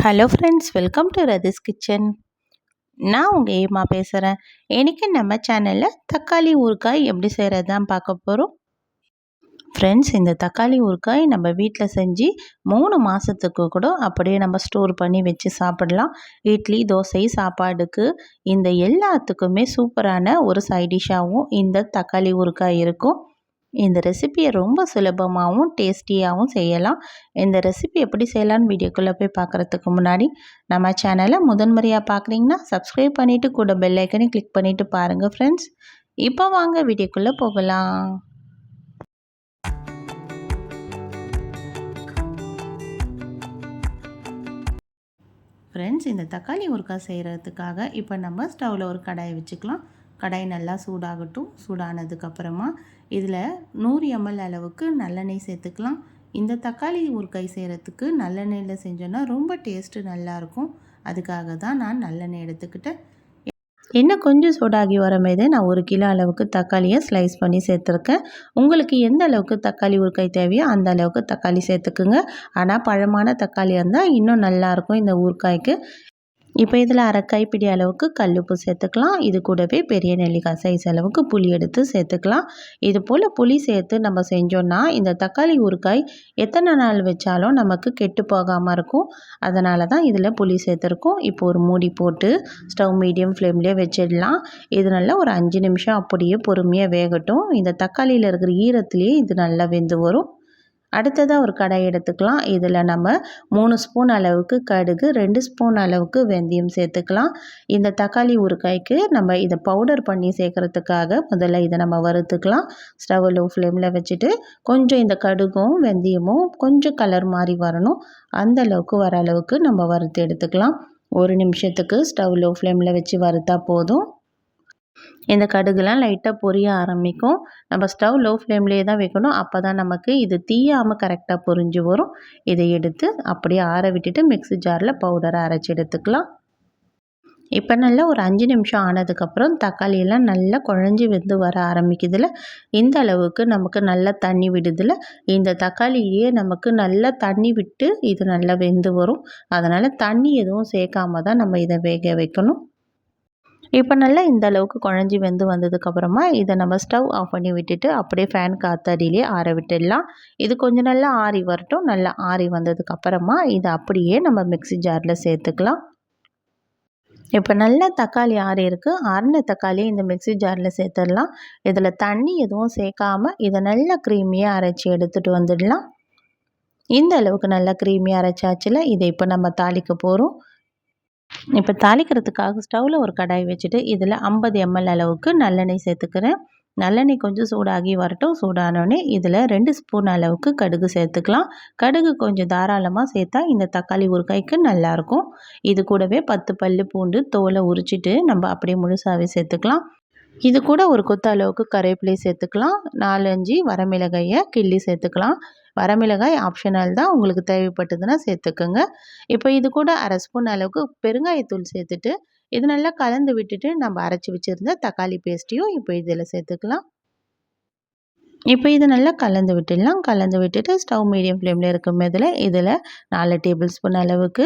Hello friends welcome to Rathi's kitchen நான் உங்கள் ஏமா பேசுகிறேன் இன்றைக்கி நம்ம சேனலில் தக்காளி ஊறுகாய் எப்படி செய்கிறது தான் பார்க்க போகிறோம் ஃப்ரெண்ட்ஸ் இந்த தக்காளி ஊறுகாய் நம்ம வீட்டில் செஞ்சு மூணு மாதத்துக்கு கூட அப்படியே நம்ம ஸ்டோர் பண்ணி வச்சு சாப்பிடலாம். இட்லி தோசை சாப்பாடுக்கு இந்த எல்லாத்துக்குமே சூப்பரான ஒரு சைடிஷாகவும் இந்த தக்காளி ஊறுகாய் இருக்கும். இந்த ரெசிப்பியை ரொம்ப சுலபமாகவும் டேஸ்டியாகவும் செய்யலாம். இந்த ரெசிபி எப்படி செய்யலான்னு வீடியோக்குள்ளே போய் பார்க்குறதுக்கு முன்னாடி நம்ம சேனலை முதன்முறையாக பார்க்குறீங்கன்னா சப்ஸ்கிரைப் பண்ணிவிட்டு கூட பெல் ஐக்கனை கிளிக் பண்ணிவிட்டு பாருங்கள் ஃப்ரெண்ட்ஸ் இப்போ வாங்க வீடியோக்குள்ளே போகலாம். ஃப்ரெண்ட்ஸ் இந்த தக்காளி ஊறுக்காய் செய்கிறதுக்காக இப்போ நம்ம ஸ்டவ்வில் ஒரு கடாயை வச்சுக்கலாம். கடாய் நல்லா சூடாகட்டும் சூடானதுக்கப்புறமா இதில் நூறு எம்எல் அளவுக்கு நல்லெண்ணெய் சேர்த்துக்கலாம். இந்த தக்காளி ஊறுகாய் செய்கிறதுக்கு நல்லெண்ணெயில் செஞ்சோன்னா ரொம்ப டேஸ்ட்டு நல்லாயிருக்கும். அதுக்காக தான் நான் நல்லெண்ணெய் எடுத்துக்கிட்டேன். எண்ணெய் கொஞ்சம் சூடாகி வர மீது நான் ஒரு கிலோ அளவுக்கு தக்காளியை ஸ்லைஸ் பண்ணி சேர்த்துருக்கேன். உங்களுக்கு எந்த அளவுக்கு தக்காளி ஊறுகாய் தேவையோ அந்த அளவுக்கு தக்காளி சேர்த்துக்குங்க. ஆனால் பழமான தக்காளியாக இருந்தால் இன்னும் நல்லாயிருக்கும் இந்த ஊறுகாய்க்கு. இப்போ இதில் அரை கைப்பிடி அளவுக்கு கல்லுப்பு சேர்த்துக்கலாம். இது கூடவே பெரிய நெல்லிக்காய் சைஸ் அளவுக்கு புளி எடுத்து சேர்த்துக்கலாம். இது போல் புளி சேர்த்து நம்ம செஞ்சோன்னா இந்த தக்காளி ஊறுக்காய் எத்தனை நாள் வச்சாலும் நமக்கு கெட்டு போகாமல் இருக்கும். அதனால தான் இதில் புளி சேர்த்துருக்கோம். இப்போ ஒரு மூடி போட்டு ஸ்டவ் மீடியம் ஃப்ளேம்லேயே வச்சிடலாம். இது நல்லா ஒரு அஞ்சு நிமிஷம் அப்படியே பொறுமையாக வேகட்டும். இந்த தக்காளியில் இருக்கிற ஈரத்துலேயே இது நல்லா வெந்து வரும். அடுத்ததாக ஒரு கடாய் எடுத்துக்கலாம். இதில் நம்ம மூணு ஸ்பூன் அளவுக்கு கடுகு ரெண்டு ஸ்பூன் அளவுக்கு வெந்தயம் சேர்த்துக்கலாம். இந்த தக்காளி ஊறுகாய்க்கு நம்ம இதை பவுடர் பண்ணி சேர்க்குறதுக்காக முதல்ல இதை நம்ம வறுத்துக்கலாம். ஸ்டவ் லோ ஃப்ளேமில் வச்சுட்டு கொஞ்சம் இந்த கடுகும் வெந்தயமும் கொஞ்சம் கலர் மாதிரி வரணும். அந்த அளவுக்கு வர அளவுக்கு நம்ம வறுத்து எடுத்துக்கலாம். ஒரு நிமிஷத்துக்கு ஸ்டவ் லோ ஃப்ளேமில் வச்சு வறுத்தா போதும். இந்த கடுகுலாம் லைட்டாக பொரிய ஆரம்பிக்கும். நம்ம ஸ்டவ் லோ ஃப்ளேம்லேயே தான் வைக்கணும். அப்போ தான் நமக்கு இது தீயாமல் கரெக்டாக பொரிஞ்சு வரும். இதை எடுத்து அப்படியே ஆற விட்டுட்டு மிக்ஸி ஜாரில் பவுடரை அரைச்சி எடுத்துக்கலாம். இப்போ நல்லா ஒரு அஞ்சு நிமிஷம் ஆனதுக்கப்புறம் தக்காளியெல்லாம் நல்லா குழஞ்சி வெந்து வர ஆரம்பிக்குதுல. இந்த அளவுக்கு நமக்கு நல்லா தண்ணி விடுதில்ல இந்த தக்காளியே நமக்கு நல்லா தண்ணி விட்டு இது நல்லா வெந்து வரும். அதனால் தண்ணி எதுவும் சேர்க்காம தான் நம்ம இதை வேக வைக்கணும். இப்போ நல்லா இந்த அளவுக்கு குழஞ்சி வெந்து வந்ததுக்கப்புறமா இதை நம்ம ஸ்டவ் ஆஃப் பண்ணி விட்டுட்டு அப்படியே ஃபேன் காத்தடியிலே ஆற விட்டுடலாம். இது கொஞ்சம் நல்லா ஆறி வரட்டும். நல்லா ஆறி வந்ததுக்கப்புறமா இதை அப்படியே நம்ம மிக்சி ஜாரில் சேர்த்துக்கலாம். இப்போ நல்லா தக்காளி ஆறி இருக்குது ஆறின தக்காளியை இந்த மிக்சி ஜாரில் சேர்த்துடலாம். இதில் தண்ணி எதுவும் சேர்க்காமல் இதை நல்லா க்ரீமியாக அரைச்சி எடுத்துகிட்டு வந்துடலாம். இந்த அளவுக்கு நல்லா க்ரீமியாக அரைச்சாச்சில். இதை இப்போ நம்ம தாளிக்க போகிறோம் இப்போ தாளிக்கிறதுக்காக ஸ்டவ்வில் ஒரு கடாய் வச்சுட்டு இதில் ஐம்பது எம்எல் அளவுக்கு நல்லெண்ணெய் சேர்த்துக்கிறேன். நல்லெண்ணெய் கொஞ்சம் சூடாகி வரட்டும். சூடானோடனே இதில் ரெண்டு ஸ்பூன் அளவுக்கு கடுகு சேர்த்துக்கலாம். கடுகு கொஞ்சம் தாராளமாக சேர்த்தா இந்த தக்காளி ஊறுகாய்க்கு நல்லாயிருக்கும் இது கூடவே பத்து பல் பூண்டு தோலை உரிச்சிட்டு நம்ம அப்படியே முழுசாகவே சேர்த்துக்கலாம். இது கூட ஒரு கொத்த அளவுக்கு கருவேப்பிலை சேர்த்துக்கலாம். நாலஞ்சு வரமிளகாயை கிள்ளி சேர்த்துக்கலாம். வரமிளகாய் ஆப்ஷனல் தான் உங்களுக்கு தேவைப்பட்டதுன்னா சேர்த்துக்கோங்க. இப்போ இது கூட அரை ஸ்பூன் அளவுக்கு பெருங்காயத்தூள் சேர்த்துட்டு இது நல்லா கலந்து விட்டுட்டு நம்ம அரைச்சி வச்சுருந்த தக்காளி பேஸ்ட்டையும் இப்போ இதில் சேர்த்துக்கலாம். இப்போ இது நல்லா கலந்து விட்டுடலாம். கலந்து விட்டுட்டு ஸ்டவ் மீடியம் ஃப்ளேமில் இருக்கும் இதில் இதில் நாலு டேபிள் ஸ்பூன் அளவுக்கு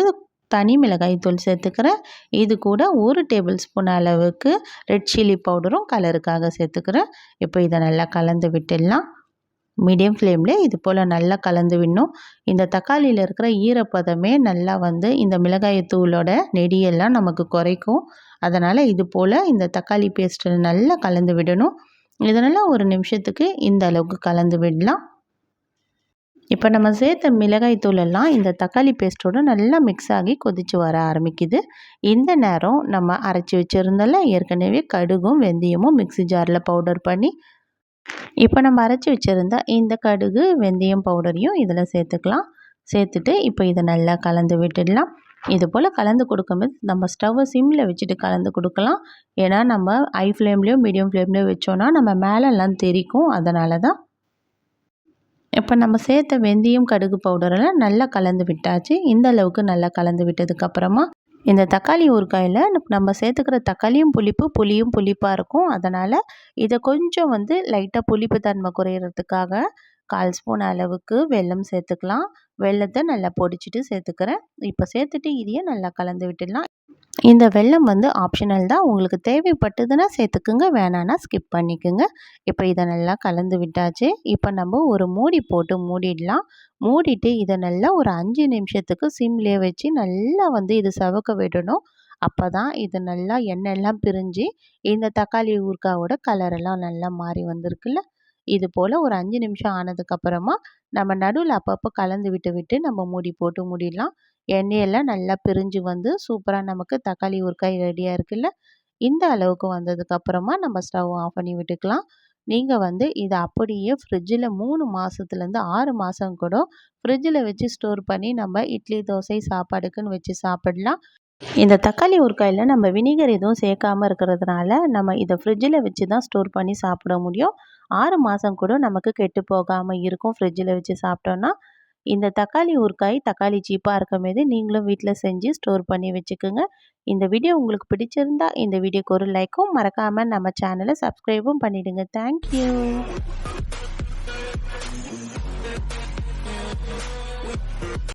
தனி மிளகாய் தூள் சேர்த்துக்கிறேன். இது கூட ஒரு டேபிள் ஸ்பூன் அளவுக்கு ரெட் சில்லி பவுடரும் கலருக்காக சேர்த்துக்கிறேன். இப்போ இதை நல்லா கலந்து விட்டுடலாம். மீடியம் ஃப்ளேமில் இது போல் நல்லா கலந்து விடணும். இந்த தக்காளியில் இருக்கிற ஈரப்பதமே நல்லா வந்து இந்த மிளகாய் தூளோட நெடியெல்லாம் நமக்கு குறைக்கும். அதனால் இது போல் இந்த தக்காளி பேஸ்ட்டில் நல்லா கலந்து விடணும். இதனால் ஒரு நிமிஷத்துக்கு இந்த அளவுக்கு கலந்து விடலாம். இப்போ நம்ம சேர்த்த மிளகாய் தூளெல்லாம் இந்த தக்காளி பேஸ்ட்டோடு நல்லா மிக்ஸ் ஆகி கொதித்து வர ஆரம்பிக்குது. இந்த நேரம் நம்ம அரைச்சி வச்சுருந்தால ஏற்கனவே கடுகும் வெந்தயமும் மிக்சி ஜாரில் பவுடர் பண்ணி இப்போ நம்ம அரைச்சி வச்சுருந்த இந்த கடுகு வெந்தயம் பவுடரையும் இதில் சேர்த்துக்கலாம். சேர்த்துட்டு இப்போ இதை நல்லா கலந்து விட்டுடலாம். இது போல் கலந்து கொடுக்கும்போது நம்ம ஸ்டவ்வை சிம்மில் வச்சுட்டு கலந்து கொடுக்கலாம். ஏன்னா நம்ம ஹை ஃப்ளேம்லேயும் மீடியம் ஃப்ளேம்லேயும் வச்சோன்னா நம்ம மேலெல்லாம் தெரிக்கும். அதனால தான் இப்போ நம்ம சேர்த்த வெந்தயம் கடுகு பவுடரெல்லாம் நல்லா கலந்து விட்டாச்சு. இந்த அளவுக்கு நல்லா கலந்து விட்டதுக்கப்புறமா இந்த தக்காளி ஊறுகாயில் நம்ம சேர்த்துக்கிற தக்காளியும் புளிப்பு புளியும் புளிப்பாக இருக்கும். அதனால் இதை கொஞ்சம் வந்து லைட்டாக புளிப்பு தன்மை குறையிறதுக்காக கால் ஸ்பூன் அளவுக்கு வெல்லம் சேர்த்துக்கலாம். வெள்ளத்தை நல்லா பொடிச்சிட்டு சேர்த்துக்கிறேன். இப்போ சேர்த்துட்டு இதையும் நல்லா கலந்து விட்டுடலாம். இந்த வெள்ளம் வந்து ஆப்ஷனல் தான். உங்களுக்கு தேவைப்பட்டதுன்னா சேர்த்துக்குங்க. வேணான்னா ஸ்கிப் பண்ணிக்கோங்க. இப்போ இதை நல்லா கலந்து விட்டாச்சு. இப்போ நம்ம ஒரு மூடி போட்டு மூடிடலாம். மூடிட்டு இதை நல்லா ஒரு அஞ்சு நிமிஷத்துக்கு சிம்லேயே வச்சு நல்லா வந்து இது சவக்க விடணும். அப்போ தான் இது நல்லா எண்ணெயெல்லாம் பிரிஞ்சு இந்த தக்காளி ஊறுக்காவோட கலரெல்லாம் நல்லா மாறி வந்திருக்குல்ல? இது போல் ஒரு அஞ்சு நிமிஷம் ஆனதுக்கப்புறமா நம்ம நடுவில் அப்பப்போ கலந்து விட்டு விட்டு நம்ம மூடி போட்டு மூடிடலாம். எண்ணெயெல்லாம் நல்லா பிரிஞ்சு வந்து சூப்பராக நமக்கு தக்காளி ஊறுக்காய் ரெடியாக இருக்குல்ல? இந்த அளவுக்கு வந்ததுக்கப்புறமா நம்ம ஸ்டவ் ஆஃப் பண்ணி விட்டுக்கலாம். நீங்கள் வந்து இதை அப்படியே ஃப்ரிட்ஜில் மூணு மாதத்துலேருந்து ஆறு மாதம் கூட ஃப்ரிட்ஜில் வச்சு ஸ்டோர் பண்ணி நம்ம இட்லி தோசை சாப்பாடுக்குன்னு வச்சு சாப்பிடலாம். இந்த தக்காளி ஊறுக்காயில் நம்ம வினிகர் எதுவும் சேர்க்காமல் இருக்கிறதுனால நம்ம இதை ஃப்ரிட்ஜில் வச்சு தான் ஸ்டோர் பண்ணி சாப்பிட முடியும். ஆறு மாதம் கூட நமக்கு கெட்டு போகாமல் இருக்கும் ஃப்ரிட்ஜில் வச்சு சாப்பிட்டோன்னா இந்த தக்காளி ஊறுக்காய் தக்காளி சீப்பாக இருக்கும்போது நீங்களும் வீட்டில் செஞ்சு ஸ்டோர் பண்ணி வச்சுக்கோங்க. இந்த வீடியோ உங்களுக்கு பிடிச்சிருந்தா இந்த வீடியோக்கு ஒரு லைக்கும் மறக்காமல் நம்ம சேனலை சப்ஸ்கிரைபும் பண்ணிவிடுங்க தேங்க்யூ